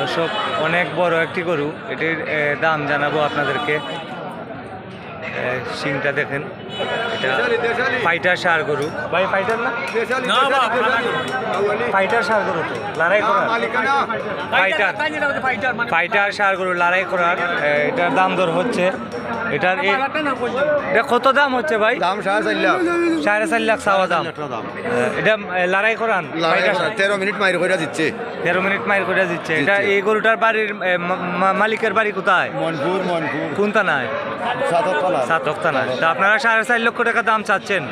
দর্শক অনেক বড় একটি গরু। এটির দাম জানাব আপনাদেরকে। সিংটা শিংটা দেখেন। এটা ফাইটার সার গরু। ভাই ফাইটার না? ফাইটার সার গরু তো লড়াই করার। ফাইটার। ফাইটার সার গরু লড়াই করার। এটার দাম দর হচ্ছে এটার এটা কত দাম হচ্ছে ভাই? দাম সাড়ে চার লাখ। সাড়ে চার লাখ চাওয়া দাম। এটা লড়াই করান তেরো মিনিট মাইর করে দিচ্ছে। তেরো মিনিট মাইর করে দিচ্ছে। এটা এই গরুটার বাড়ির মালিকের বাড়ি কোথায়? মনপুর মনপুর। কোন থানায় সাতক থানায় তা আপনারা সাড়ে চার লক্ষ টাকা দাম চাচ্ছেন।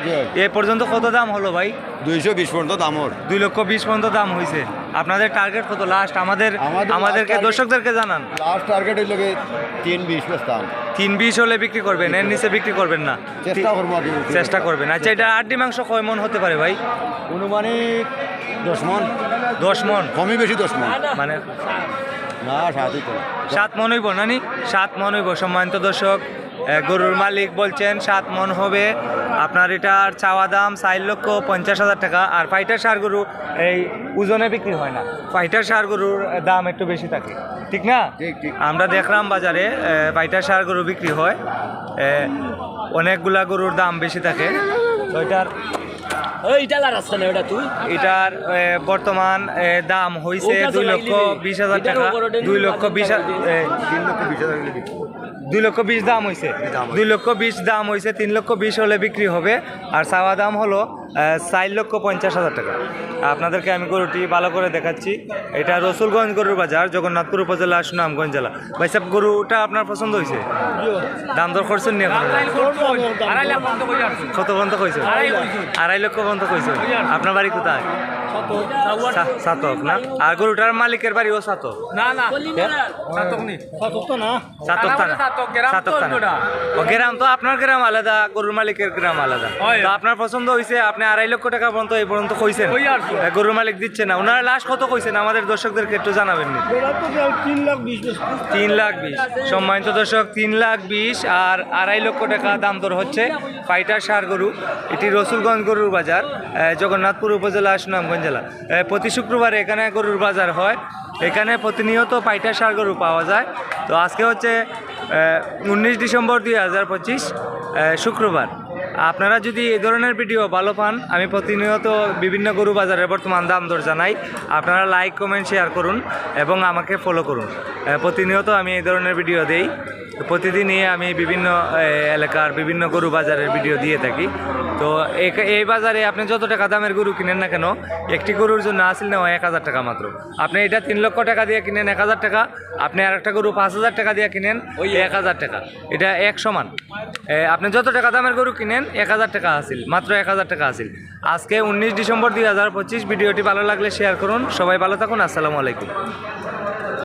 এ পর্যন্ত কত দাম হলো ভাই? দুইশো বিশ পর্যন্ত দামর দুই লক্ষ বিশ পর্যন্ত দাম হয়েছে আপনাদের টার্গেট কত? লাস্ট আমাদের আমাদের আমাদেরকে দর্শকদেরকে জানান। লাস্ট টার্গেট হইল তিন বিশ বেচতাম তিন বিশ হলে বিক্রি করবেন এর নিচে বিক্রি করবেন না। চেষ্টা করবেন। আচ্ছা এটা মাংস কয় মন হতে পারে ভাই? অনুমানিক দশ মন। দশ মন? কমই বেশি দশ মন। মানে না সাতই তো। সাত মন হইব নানি? সাত মন হইব সম্মানিত দর্শক। গরুর মালিক বলছেন সাত মন হবে। আপনার এটার চাওয়া দাম চার লক্ষ পঞ্চাশ হাজার টাকা। আর ফাইটার সার গরু এই ওজনে বিক্রি হয় না। ফাইটার সার গরুর দাম একটু বেশি থাকে। ঠিক না। আমরা দেখলাম বাজারে ফাইটার সার গরু বিক্রি হয়। অনেকগুলা গরুর দাম বেশি থাকে। ওইটার এটার এটার বর্তমান দাম হয়েছে দুই লক্ষ বিশ হাজার টাকা। দুই লক্ষ বিশ তিন লক্ষ বিশ হাজার দুই লক্ষ বিশ দাম হয়েছে দুই লক্ষ বিশ দাম হয়েছে তিন লক্ষ বিশ হলে বিক্রি হবে। আর চাওয়া দাম হলো চার লক্ষ পঞ্চাশ হাজার টাকা। আপনাদেরকে আমি গরুটি ভালো করে দেখাচ্ছি। এটা রসুলগঞ্জ গরুর বাজার জগন্নাথপুর উপজেলা সুনামগঞ্জ জেলা। ভাই সাহেব গরুটা আপনার পছন্দ হয়েছে? দাম দর করছেন নি কত পর্যন্ত কইছে? আড়াই লক্ষ পর্যন্ত কইছে। আপনার বাড়ি কোথায়? সাতক। না? আর গরুটার মালিকের বাড়িও সাতক? না না। সাতক থানা। সাতক থানা। ও গ্রাম তো আপনার গ্রাম আলাদা গরুর মালিকের গ্রাম আলাদা। তো আপনার পছন্দ হয়েছে আপনি আড়াই লক্ষ টাকা পর্যন্ত এই পর্যন্ত কইছেন। গরুর মালিক দিচ্ছে না। ওনারা লাস্ট কত কইছেন? আমাদের দর্শকদেরকে একটু জানাবেন নি। তিন লাখ বিশ সম্মানিত দর্শক তিন লাখ বিশ আর আড়াই লক্ষ টাকা দাম দর হচ্ছে ফাইটার সার গরু। এটি রসুলগঞ্জ গরুর বাজার জগন্নাথপুর উপজেলা সুনামগঞ্জ জেলা। প্রতি শুক্রবার এখানে গরুর বাজার হয়। এখানে প্রতিনিয়ত পাইটা সার গরু পাওয়া যায়। তো আজকে হচ্ছে উনিশ ডিসেম্বর দুই হাজার পঁচিশ শুক্রবার। আপনারা যদি এই ধরনের ভিডিও ভালো পান, আমি প্রতিনিয়ত বিভিন্ন গরু বাজারের বর্তমান দাম দর জানাই। আপনারা লাইক, কমেন্ট, শেয়ার করুন এবং আমাকে ফলো করুন। প্রতিনিয়ত আমি এই ধরনের ভিডিও দেই। প্রতিদিনই আমি বিভিন্ন এলাকার বিভিন্ন গরু বাজারের ভিডিও দিয়ে থাকি। তো এই- বাজারে আপনি যত টাকা দামের গরু কিনেন না কেন একটি গরুর জন্য আসিল নেওয়া এক হাজার টাকা মাত্র। আপনি এটা তিন লক্ষ টাকা দিয়ে কিনেন এক হাজার টাকা আপনি আর একটা গরু পাঁচ হাজার টাকা দিয়ে কিনেন ওই এক হাজার টাকা। এটা এক সমান। আপনি যত টাকা দামের গরু কিনেন এক হাজার টাকা আসিল মাত্র এক হাজার টাকা আসিল। আজকে উনিশ ডিসেম্বর দুই হাজার পঁচিশ ভিডিওটি ভালো লাগলে শেয়ার করুন। সবাই ভালো থাকুন আসসালামু আলাইকুম।